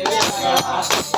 జయ హనుమాన్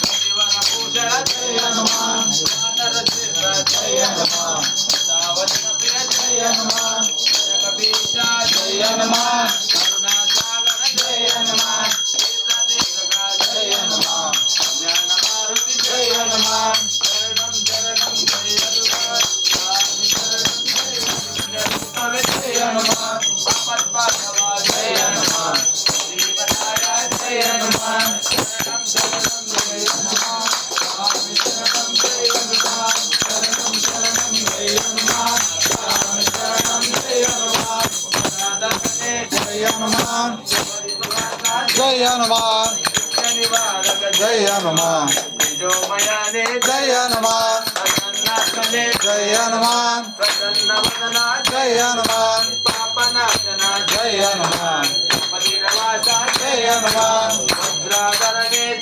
హనుమాన్ రామంజనేయ జయ హనుమాన్ చిరంజీవియే జయ హనుమాన్ మంత్రజీయే జయ జయ జయ జయ జయ ప్రియ జయ హనుమాన్ జయ కపీశ జయ హనుమాన్ जय हनुमान जय हनुमान जय हनुमान जय हनुमान जय हनुमान जय हनुमान जय हनुमान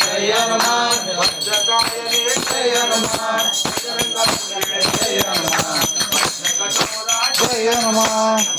जय हनुमान जय हनुमान जय हनुमान जय हनुमान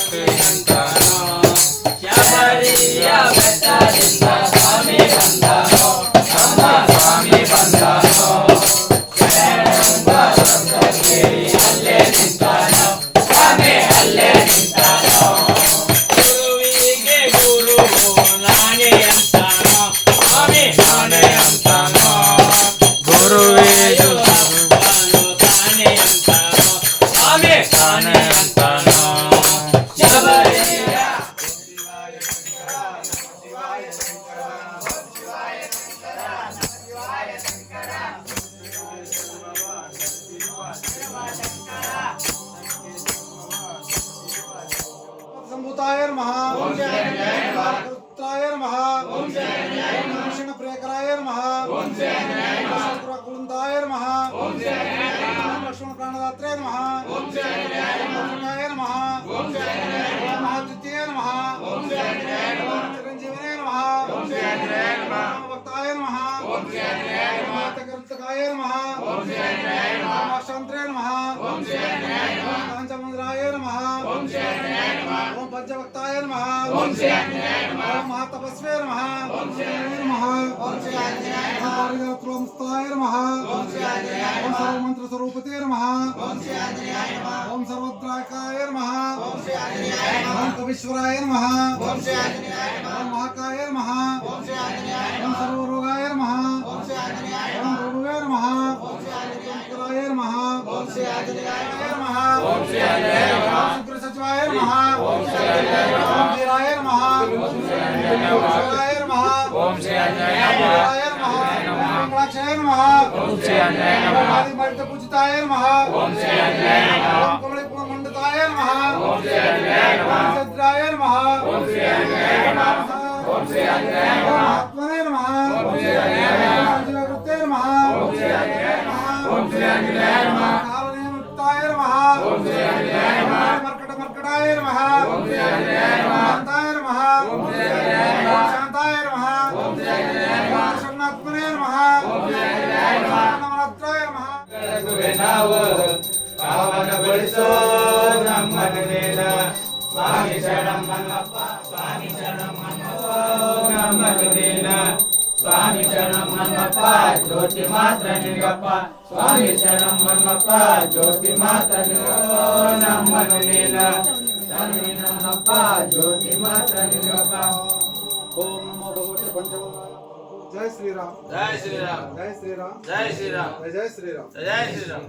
సంభూతాయ నమః జయ నమః జయ జయ నమః ప్రియకరాయ నమః లక్ష్మణ ప్రాణదాత్రే నమః నమః నమః ఓం జయ జయ నమః మహాద్వితీయ నమః ఓం జయ జయ నమః చిరంజీవనే నమః ఓం జయ జయ నమః భక్తాయ నమః ఓం జయ జయ నమః తకృతకాయ నమః ఓం జయ జయ నమః జయ నమః. ఓం జయ జయ నమః. ఓం పంచభక్తాయ నమః. ఓం జయ నమః. ఓం మహాతపస్వే నమః. ఓం జయ నమః. ఓం జయ నమః. పరిగత్రోంస్తాయ నమః ఓం సర్వమంత్ర స్వరూపతే నమః. ఓం జయ జయ నమః. ఓం సర్వద్రాకాయ జయ జయ నమః. ఓం కవీశ్వరాయ జయ జయ నమః. ఓం మహాకాయ జయ జయ నమః. ఓం సర్వరోగాయ నమః. ఓం జయ జయ నమః ఓం రోగాయ నమః ఓం జయ జయ నమః ఓం జయ జయ నమః ఓం జయ జయ నమః శుక్ర సచివాయ నమః ఓం జయ జయ నమః ఓం వీరాయ నమః ఓం జయ జయ నమః ఓం జయ జయ నమః మంగళాక్షయ నమః ఓం జయ జయ నమః ఆది భక్త పూజితాయ నమః ఓం జయ జయ నమః ఓం కమలపుర మండతాయ నమః ఓం జయ జయ నమః సద్రాయ నమః ఓం జయ జయ ಪಾವನಗೊಳಿಸೋ ನಮ್ಮನೇನ ಸ್ವಾಮಿ ಶರಣಮ್ಮನಪ್ಪ ಸ್ವಾಮಿ ಶರಣಮ್ಮನಪ್ಪ ನಮ್ಮನೇನ ಸ್ವಾಮಿ ಶರಣಮ್ಮನಪ್ಪ ಜ್ಯೋತಿ ಮಾತ್ರ ನಿಗಪ್ಪ ಸ್ವಾಮಿ ಶರಣಮ್ಮನಪ್ಪ ಜ್ಯೋತಿ ಮಾತ್ರ ನಿಗಪ್ಪ ನಮ್ಮನೇನ ಸ್ವಾಮಿ ನಮ್ಮಪ್ಪ ಜ್ಯೋತಿ ಮಾತ್ರ ನಿಗಪ್ಪ ఓం నమో భగవతే పంచమహాయ జై శ్రీరామ్ ಜೈ ಶ್ರೀರಾಮ್ జై శ్రీరామ్ ಜೈ ಶ್ರೀರಾಮ್ జై జై శ్రీరామ్ ಜೈ ಶ್ರೀರಾಮ್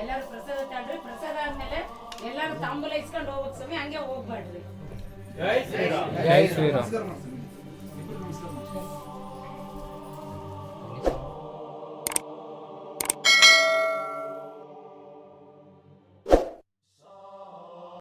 ಎಲ್ಲರೂ ಪ್ರಸಾದ ತಡ್ರಿ ಪ್ರಸಾದ ಆದ್ಮೇಲೆ ಎಲ್ಲರೂ ತಾಂಬೂಲ ಇಸ್ಕೊಂಡು ಹೋಗ್ಬೇಕು ಸ್ವಾಮಿ ಹಂಗೆ ಹೋಗ್ಬೇಡ್ರಿ ಜೈ ಶ್ರೀರಾಮ್ నమస్కారం